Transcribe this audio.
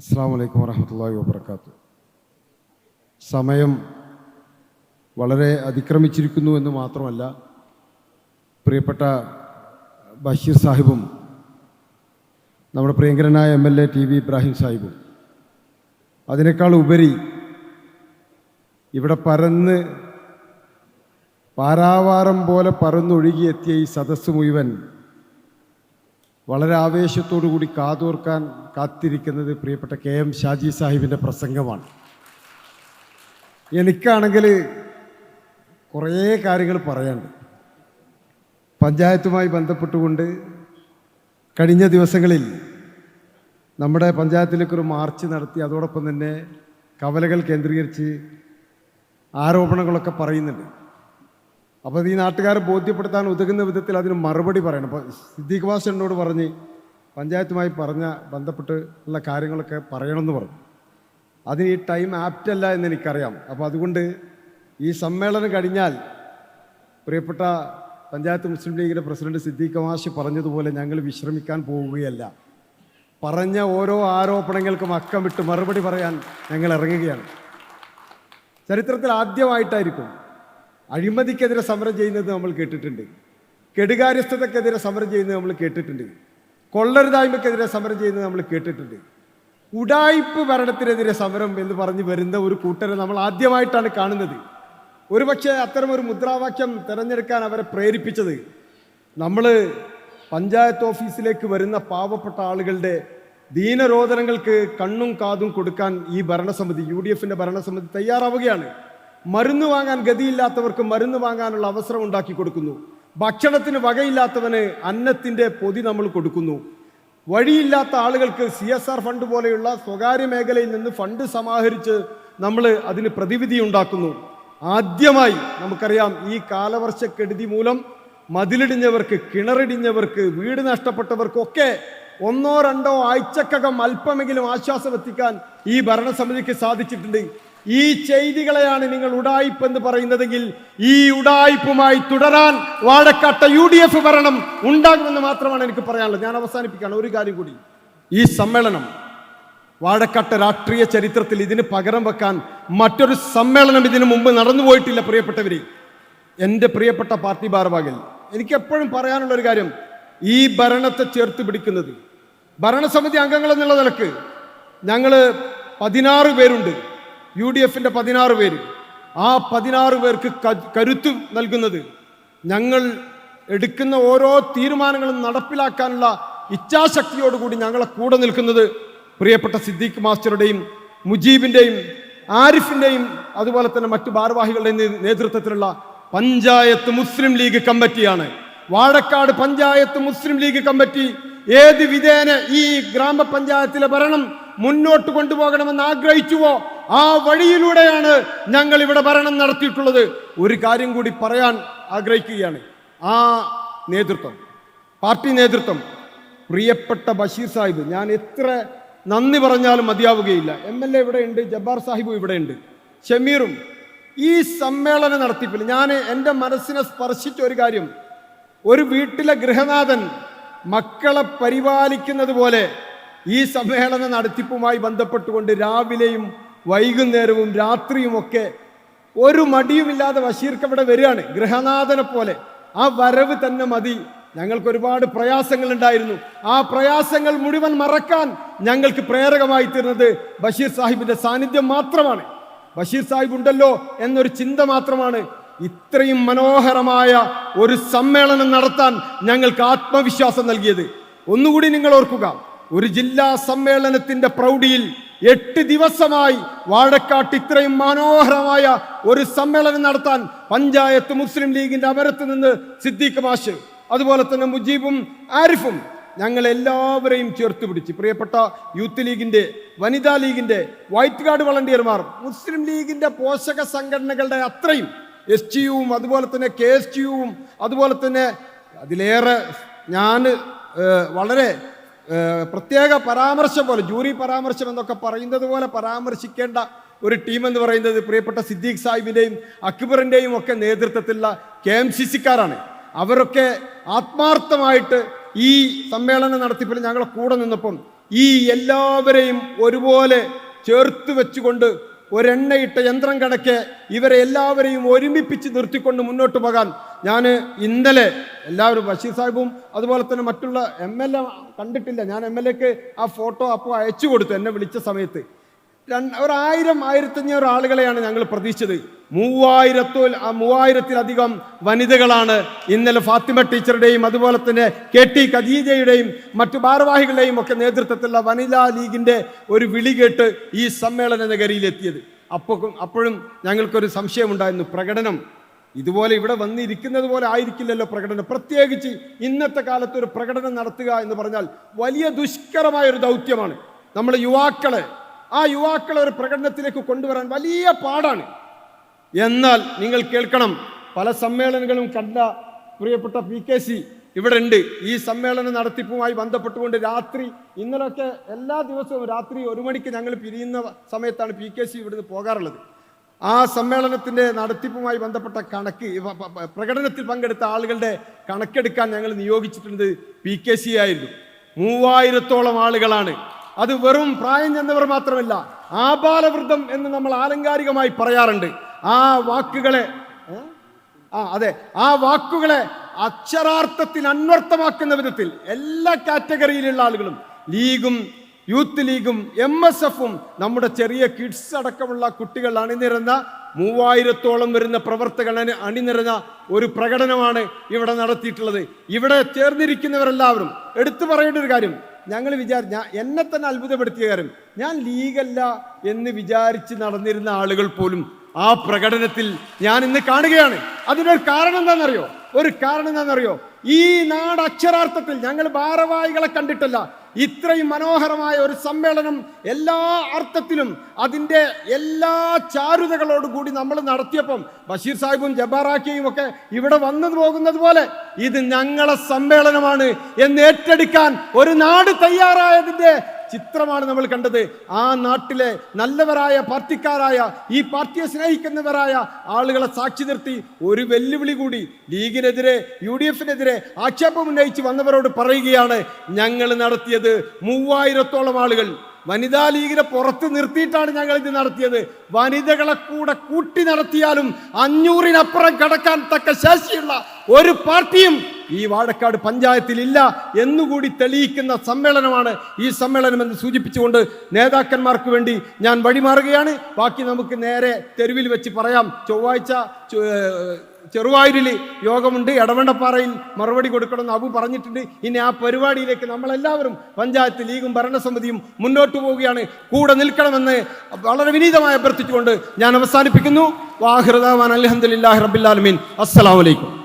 അസ്സാം വലൈക്കും വറഹമത്തല്ലാഹി വാബർക്കാത്തു സമയം വളരെ അതിക്രമിച്ചിരിക്കുന്നു എന്ന് മാത്രമല്ല പ്രിയപ്പെട്ട ബഷീർ സാഹിബും നമ്മുടെ പ്രിയങ്കരനായ M L A T V Ibrahim സാഹിബും അതിനേക്കാൾ ഉപരി ഇവിടെ പരന്ന് പാരാവാരം പോലെ പറന്നൊഴുകിയെത്തിയ ഈ സദസ്സ് മുഴുവൻ വളരെ ആവേശത്തോടു കൂടി കാതോർക്കാൻ കാത്തിരിക്കുന്നത് പ്രിയപ്പെട്ട കെ എം ഷാജി സാഹിബിന്റെ പ്രസംഗമാണ്. എനിക്കാണെങ്കിൽ കുറേ കാര്യങ്ങൾ പറയാനുണ്ട്. പഞ്ചായത്തുമായി ബന്ധപ്പെട്ടുകൊണ്ട് കഴിഞ്ഞ ദിവസങ്ങളിൽ നമ്മുടെ പഞ്ചായത്തിലേക്കൊരു മാർച്ച് നടത്തി അതോടൊപ്പം തന്നെ കവലകൾ കേന്ദ്രീകരിച്ച് ആരോപണങ്ങളൊക്കെ പറയുന്നുണ്ട്. അപ്പോൾ ഈ നാട്ടുകാരെ ബോധ്യപ്പെടുത്താൻ ഉതകുന്ന വിധത്തിൽ അതിന് മറുപടി പറയണം. അപ്പോൾ സിദ്ദീഖ് വാസ് എന്നോട് പറഞ്ഞ് പഞ്ചായത്തുമായി പറഞ്ഞ ബന്ധപ്പെട്ട് ഉള്ള കാര്യങ്ങളൊക്കെ പറയണമെന്ന് പറഞ്ഞു. അതിന് ഈ ടൈം ആപ്റ്റല്ല എന്ന് എനിക്കറിയാം. അപ്പോൾ അതുകൊണ്ട് ഈ സമ്മേളനം കഴിഞ്ഞാൽ പ്രിയപ്പെട്ട പഞ്ചായത്ത് മുസ്ലിം ലീഗിന്റെ പ്രസിഡന്റ് സിദ്ദീഖ് കമാഷ് പറഞ്ഞതുപോലെ ഞങ്ങൾ വിശ്രമിക്കാൻ പോവുകയല്ല. പറഞ്ഞ ഓരോ ആരോപണങ്ങൾക്കും അക്കം വിട്ട് മറുപടി പറയാൻ ഞങ്ങൾ ഇറങ്ങുകയാണ്. ചരിത്രത്തിൽ ആദ്യമായിട്ടായിരിക്കും അഴിമതിക്കെതിരെ സമരം ചെയ്യുന്നത് നമ്മൾ കേട്ടിട്ടുണ്ട്. കെടുകാര്യസ്ഥതക്കെതിരെ സമരം ചെയ്യുന്നത് നമ്മൾ കേട്ടിട്ടുണ്ട്. കൊള്ളരുതായ്മക്കെതിരെ സമരം ചെയ്യുന്നത് നമ്മൾ കേട്ടിട്ടുണ്ട്. ഉടായിപ്പ് ഭരണത്തിനെതിരെ സമരം എന്ന് പറഞ്ഞ് വരുന്ന ഒരു കൂട്ടരെ നമ്മൾ ആദ്യമായിട്ടാണ് കാണുന്നത്. ഒരുപക്ഷെ അത്തരം ഒരു മുദ്രാവാക്യം തിരഞ്ഞെടുക്കാൻ അവരെ പ്രേരിപ്പിച്ചത് നമ്മൾ പഞ്ചായത്ത് ഓഫീസിലേക്ക് വരുന്ന പാവപ്പെട്ട ആളുകളുടെ ദീനരോധനങ്ങൾക്ക് കണ്ണും കാതും കൊടുക്കാൻ ഈ ഭരണസമിതി യു ഡി എഫിന്റെ ഭരണസമിതി തയ്യാറാവുകയാണ്. മരുന്ന് വാങ്ങാൻ ഗതിയില്ലാത്തവർക്ക് മരുന്ന് വാങ്ങാനുള്ള അവസരം ഉണ്ടാക്കി കൊടുക്കുന്നു. ഭക്ഷണത്തിന് വകയില്ലാത്തവന് അന്നത്തിന്റെ പൊതി നമ്മൾ കൊടുക്കുന്നു. വഴിയില്ലാത്ത ആളുകൾക്ക് സി എസ് ആർ ഫണ്ട് പോലെയുള്ള സ്വകാര്യ മേഖലയിൽ നിന്ന് ഫണ്ട് സമാഹരിച്ച് നമ്മൾ അതിന് പ്രതിവിധി ഉണ്ടാക്കുന്നു. ആദ്യമായി നമുക്കറിയാം ഈ കാലവർഷക്കെടുതി മൂലം മതിലിടിഞ്ഞവർക്ക് കിണറിടിഞ്ഞവർക്ക് വീട് നഷ്ടപ്പെട്ടവർക്കൊക്കെ ഒന്നോ രണ്ടോ ആഴ്ചക്കകം അല്പമെങ്കിലും ആശ്വാസം എത്തിക്കാൻ ഈ ഭരണസമിതിക്ക് സാധിച്ചിട്ടുണ്ട്. ഈ ചെയ്തികളെയാണ് നിങ്ങൾ ഉടായിപ്പ് എന്ന് പറയുന്നതെങ്കിൽ ഈ ഉടായിപ്പുമായി തുടരാൻ വാഴക്കാട്ട യു ഡി എഫ് ഭരണം ഉണ്ടാകുമെന്ന് മാത്രമാണ് എനിക്ക് പറയാനുള്ളത്. ഞാൻ അവസാനിപ്പിക്കുകയാണ് ഒരു കാര്യം കൂടി. ഈ സമ്മേളനം വാഴക്കാട്ട രാഷ്ട്രീയ ചരിത്രത്തിൽ ഇതിന് പകരം വെക്കാൻ മറ്റൊരു സമ്മേളനം ഇതിനു മുമ്പ് നടന്നു പോയിട്ടില്ല പ്രിയപ്പെട്ടവരെ. എന്റെ പ്രിയപ്പെട്ട പാർട്ടി ഭാരവാഹികൾ എനിക്ക് എപ്പോഴും പറയാനുള്ള ഒരു കാര്യം. ഈ ഭരണത്തെ ചേർത്ത് പിടിക്കുന്നത് ഭരണസമിതി അംഗങ്ങൾ എന്നുള്ള നിലയ്ക്ക് ഞങ്ങൾ പതിനാറ് പേരുണ്ട്. യു ഡി എഫിന്റെ പതിനാറ് പേര്. ആ പതിനാറ് പേർക്ക് കരുത്ത് നൽകുന്നത് ഞങ്ങൾ എടുക്കുന്ന ഓരോ തീരുമാനങ്ങളും നടപ്പിലാക്കാനുള്ള ഇച്ഛാശക്തിയോടുകൂടി ഞങ്ങളെ കൂടെ നിൽക്കുന്നത് പ്രിയപ്പെട്ട സിദ്ദീഖ് മാസ്റ്ററുടെയും മുജീബിന്റെയും ആരിഫിന്റെയും അതുപോലെ തന്നെ മറ്റു ഭാരവാഹികളുടെയും നേതൃത്വത്തിലുള്ള പഞ്ചായത്ത് മുസ്ലിം ലീഗ് കമ്മിറ്റിയാണ്. Vazhakkad panchayat Muslim League committee ഏത് വിധേന ഈ ഗ്രാമപഞ്ചായത്തിലെ ഭരണം മുന്നോട്ട് കൊണ്ടുപോകണമെന്ന് ആഗ്രഹിച്ചുവോ? ആ വഴിയിലൂടെയാണ് ഞങ്ങൾ ഇവിടെ ഭരണം നടത്തിയിട്ടുള്ളത്. ഒരു കാര്യം കൂടി പറയാൻ ആഗ്രഹിക്കുകയാണ്. ആ നേതൃത്വം പാർട്ടി നേതൃത്വം പ്രിയപ്പെട്ട ബഷീർ സാഹിബ് ഞാൻ എത്ര നന്ദി പറഞ്ഞാലും മതിയാവുകയില്ല. എം എൽ എ ഇവിടെയുണ്ട് ജബ്ബാർ സാഹിബും ഇവിടെയുണ്ട് ഷമീറും ഈ സമ്മേളനം നടത്തിപ്പിൽ ഞാൻ എന്റെ മനസ്സിനെ സ്പർശിച്ച ഒരു കാര്യം. ഒരു വീട്ടിലെ ഗൃഹനാഥൻ മക്കളെ പരിപാലിക്കുന്നത് പോലെ ഈ സമ്മേളന നടത്തിപ്പുമായി ബന്ധപ്പെട്ടുകൊണ്ട് രാവിലെയും വൈകുന്നേരവും രാത്രിയുമൊക്കെ ഒരു മടിയുമില്ലാതെ ബഷീർക്ക് അവിടെ വരികയാണ്. ഗൃഹനാഥനെ പോലെ. ആ വരവ് തന്നെ മതി. ഞങ്ങൾക്ക് ഒരുപാട് പ്രയാസങ്ങൾ ഉണ്ടായിരുന്നു ആ പ്രയാസങ്ങൾ മുഴുവൻ മറക്കാൻ ഞങ്ങൾക്ക് പ്രേരകമായി തീർന്നത് ബഷീർ സാഹിബിന്റെ സാന്നിധ്യം മാത്രമാണ്. ബഷീർ സാഹിബ് ഉണ്ടല്ലോ എന്നൊരു ചിന്ത മാത്രമാണ്. ഇത്രയും മനോഹരമായ ഒരു സമ്മേളനം നടത്താൻ ഞങ്ങൾക്ക് ആത്മവിശ്വാസം നൽകിയത്. ഒന്നുകൂടി നിങ്ങൾ ഓർക്കുക. ഒരു ജില്ലാ സമ്മേളനത്തിന്റെ പ്രൗഢിയിൽ എട്ട് ദിവസമായി വാഴക്കാട്ട് ഇത്രയും മനോഹരമായ ഒരു സമ്മേളനം നടത്താൻ പഞ്ചായത്ത് മുസ്ലിം ലീഗിന്റെ അമരത്ത് നിന്ന് സിദ്ദീഖ് മാഷ് അതുപോലെ തന്നെ മുജീബും ആരിഫും ഞങ്ങൾ എല്ലാവരെയും ചേർത്ത് പിടിച്ച് പ്രിയപ്പെട്ട യൂത്ത് ലീഗിന്റെ വനിതാ ലീഗിന്റെ വൈറ്റ് ഗാർഡ് വളണ്ടിയർമാർ മുസ്ലിം ലീഗിന്റെ പോഷക സംഘടനകളുടെ അത്രയും എസ് ടി യുവും അതുപോലെ തന്നെ കെ എസ് ടി യുവും അതുപോലെ തന്നെ അതിലേറെ ഞാൻ വളരെ പ്രത്യേക പരാമർശം പോലെ ജൂറി പരാമർശം എന്നൊക്കെ പറയുന്നത് പോലെ പരാമർശിക്കേണ്ട ഒരു ടീം എന്ന് പറയുന്നത് പ്രിയപ്പെട്ട സിദ്ദീഖ് സാഹിബിന്റെയും അക്ബറിന്റെയും ഒക്കെ നേതൃത്വത്തിലുള്ള കെ എം സി സിക്കാരാണ്. അവരൊക്കെ ആത്മാർത്ഥമായിട്ട് ഈ സമ്മേളനം നടത്തിപ്പിൽ ഞങ്ങളെ കൂടെ നിന്നപ്പം ഈ എല്ലാവരെയും ഒരുപോലെ ചേർത്ത് വെച്ചുകൊണ്ട് ഒരെണ്ണയിട്ട യന്ത്രം കണക്കെ ഇവരെ എല്ലാവരെയും ഒരുമിപ്പിച്ച് നിർത്തിക്കൊണ്ട് മുന്നോട്ട് പോകാൻ ഞാൻ ഇന്നലെ എല്ലാവരും ബഷീർ സാഹിബും അതുപോലെ തന്നെ മറ്റുള്ള എം എൽ എ കണ്ടിട്ടില്ല. ഞാൻ എം എൽ എക്ക് ആ ഫോട്ടോ അപ്പോൾ അയച്ചു കൊടുത്തു എന്നെ വിളിച്ച സമയത്ത്. ഒരായിരം ആയിരത്തഞ്ഞൂറ് ആളുകളെയാണ് ഞങ്ങൾ പ്രതീക്ഷിച്ചത്. മൂവായിരത്തോ മൂവായിരത്തിലധികം വനിതകളാണ് ഇന്നലെ ഫാത്തിമ ടീച്ചറുടെയും അതുപോലെ തന്നെ കെ ടി ഖദീജയുടെയും മറ്റു ഭാരവാഹികളുടെയും ഒക്കെ നേതൃത്വത്തിലുള്ള വനിതാ ലീഗിന്റെ ഒരു വിളി കേട്ട് ഈ സമ്മേളന നഗരിയിലെത്തിയത്. അപ്പോൾ അപ്പോഴും ഞങ്ങൾക്കൊരു സംശയമുണ്ടായിരുന്നു. പ്രകടനം ഇതുപോലെ ഇവിടെ വന്നിരിക്കുന്നത് പോലെ ആയിരിക്കില്ലല്ലോ പ്രകടനം. പ്രത്യേകിച്ച് ഇന്നത്തെ കാലത്ത് ഒരു പ്രകടനം നടത്തുക എന്ന് പറഞ്ഞാൽ വലിയ ദുഷ്കരമായ ഒരു ദൗത്യമാണ്. നമ്മൾ യുവാക്കളെ ആ യുവാക്കളെ ഒരു പ്രകടനത്തിലേക്ക് കൊണ്ടുവരാൻ വലിയ പാടാണ്. എന്നാൽ നിങ്ങൾ കേൾക്കണം പല സമ്മേളനങ്ങളും കണ്ട പ്രിയപ്പെട്ട പി കെ സി ഇവിടെ ഉണ്ട്. ഈ സമ്മേളന നടത്തിപ്പുമായി ബന്ധപ്പെട്ടുകൊണ്ട് രാത്രി ഇന്നലെയൊക്കെ എല്ലാ ദിവസവും രാത്രി ഒരു മണിക്ക് ഞങ്ങൾ പിരിയുന്ന സമയത്താണ് പി കെ സി ഇവിടുന്ന് പോകാറുള്ളത്. ആ സമ്മേളനത്തിന്റെ നടത്തിപ്പുമായി ബന്ധപ്പെട്ട കണക്ക് പ്രകടനത്തിൽ പങ്കെടുത്ത ആളുകളുടെ കണക്കെടുക്കാൻ ഞങ്ങൾ നിയോഗിച്ചിട്ടുണ്ട് പി കെ സി ആയിരുന്നു. മൂവായിരത്തോളം ആളുകളാണ്. അത് വെറും പ്രായം ചെന്നവർ മാത്രമല്ല ആബാലവൃദ്ധം എന്ന് നമ്മൾ ആലങ്കാരികമായി പറയാറുണ്ട്. ആ വാക്കുകളെ ആ അതെ ആ വാക്കുകളെ അക്ഷരാർത്ഥത്തിൽ അന്വർത്ഥമാക്കുന്ന വിധത്തിൽ എല്ലാ കാറ്റഗറിയിലുള്ള ആളുകളും ലീഗും യൂത്ത് ലീഗും എം എസ് എഫും നമ്മുടെ ചെറിയ കിഡ്സ് അടക്കമുള്ള കുട്ടികൾ അണിനിരന്ന മൂവായിരത്തോളം വരുന്ന പ്രവർത്തകർ അണി അണിനിരന്ന ഒരു പ്രകടനമാണ് ഇവിടെ നടത്തിയിട്ടുള്ളത്. ഇവിടെ ചേർന്നിരിക്കുന്നവരെല്ലാവരും എടുത്തു പറയേണ്ട ഒരു കാര്യം. ഞങ്ങൾ വിചാരി ഞാൻ എന്നെ തന്നെ അത്ഭുതപ്പെടുത്തിയ കാര്യം. ഞാൻ ലീഗല്ല എന്ന് വിചാരിച്ച് നടന്നിരുന്ന ആളുകൾ പോലും ആ പ്രകടനത്തിൽ ഞാൻ ഇന്ന് കാണുകയാണ്. അതിനൊരു കാരണം എന്താണെന്നറിയോ? ഒരു കാരണം എന്താണെന്നറിയോ? ഈ നാട് അക്ഷരാർത്ഥത്തിൽ ഞങ്ങൾ ഭാരവാഹികളെ കണ്ടിട്ടല്ല. ഇത്രയും മനോഹരമായ ഒരു സമ്മേളനം എല്ലാ അർത്ഥത്തിലും അതിന്റെ എല്ലാ ചാരുതകളോടുകൂടി നമ്മൾ നടത്തിയപ്പം ബഷീർ സാഹിബും ജബാറാക്കിയും ഒക്കെ ഇവിടെ വന്നു പോകുന്നത് പോലെ ഇത് ഞങ്ങളെ സമ്മേളനമാണ് എന്ന് ഏറ്റെടുക്കാൻ ഒരു നാട് തയ്യാറായതിന്റെ ചിത്രമാണ് നമ്മൾ കണ്ടത്. ആ നാട്ടിലെ നല്ലവരായ പാർട്ടിക്കാരായ ഈ പാർട്ടിയെ സ്നേഹിക്കുന്നവരായ ആളുകളെ സാക്ഷി നിർത്തി ഒരു വെല്ലുവിളി കൂടി ലീഗിനെതിരെ യു ഡി എഫിനെതിരെ ആക്ഷേപം ഉന്നയിച്ച് വന്നവരോട് പറയുകയാണ് ഞങ്ങൾ നടത്തിയത് മൂവായിരത്തോളം ആളുകൾ. വനിതാ ലീഗിനെ പുറത്ത് നിർത്തിയിട്ടാണ് ഞങ്ങൾ ഇത് നടത്തിയത്. വനിതകളെ കൂടെ കൂട്ടി നടത്തിയാലും അഞ്ഞൂറിനപ്പുറം കടക്കാൻ തക്ക ശേഷിയുള്ള ഒരു പാർട്ടിയും ഈ വാഴക്കാട് പഞ്ചായത്തിലില്ല എന്നുകൂടി തെളിയിക്കുന്ന സമ്മേളനമാണ് ഈ സമ്മേളനം എന്ന് സൂചിപ്പിച്ചുകൊണ്ട് നേതാക്കന്മാർക്ക് വേണ്ടി ഞാൻ വഴിമാറുകയാണ്. ബാക്കി നമുക്ക് നേരെ തെരുവിൽ വെച്ച് പറയാം. ചൊവ്വാഴ്ച ചെറുവായൂരിൽ യോഗമുണ്ട്. എടവണ്ണപ്പാറയിൽ മറുപടി കൊടുക്കണമെന്ന് അബു പറഞ്ഞിട്ടുണ്ട്. ഇനി ആ പരിപാടിയിലേക്ക് നമ്മളെല്ലാവരും പഞ്ചായത്ത് ലീഗും ഭരണസമിതിയും മുന്നോട്ട് പോവുകയാണ്. കൂടെ നിൽക്കണമെന്ന് വളരെ വിനീതമായി അഭ്യർത്ഥിച്ചുകൊണ്ട് ഞാൻ അവസാനിപ്പിക്കുന്നു. വാഹൃദാൻ അലഹദില്ലാഹി റബില്ലാലമീൻ അസ്സലാമലൈക്കും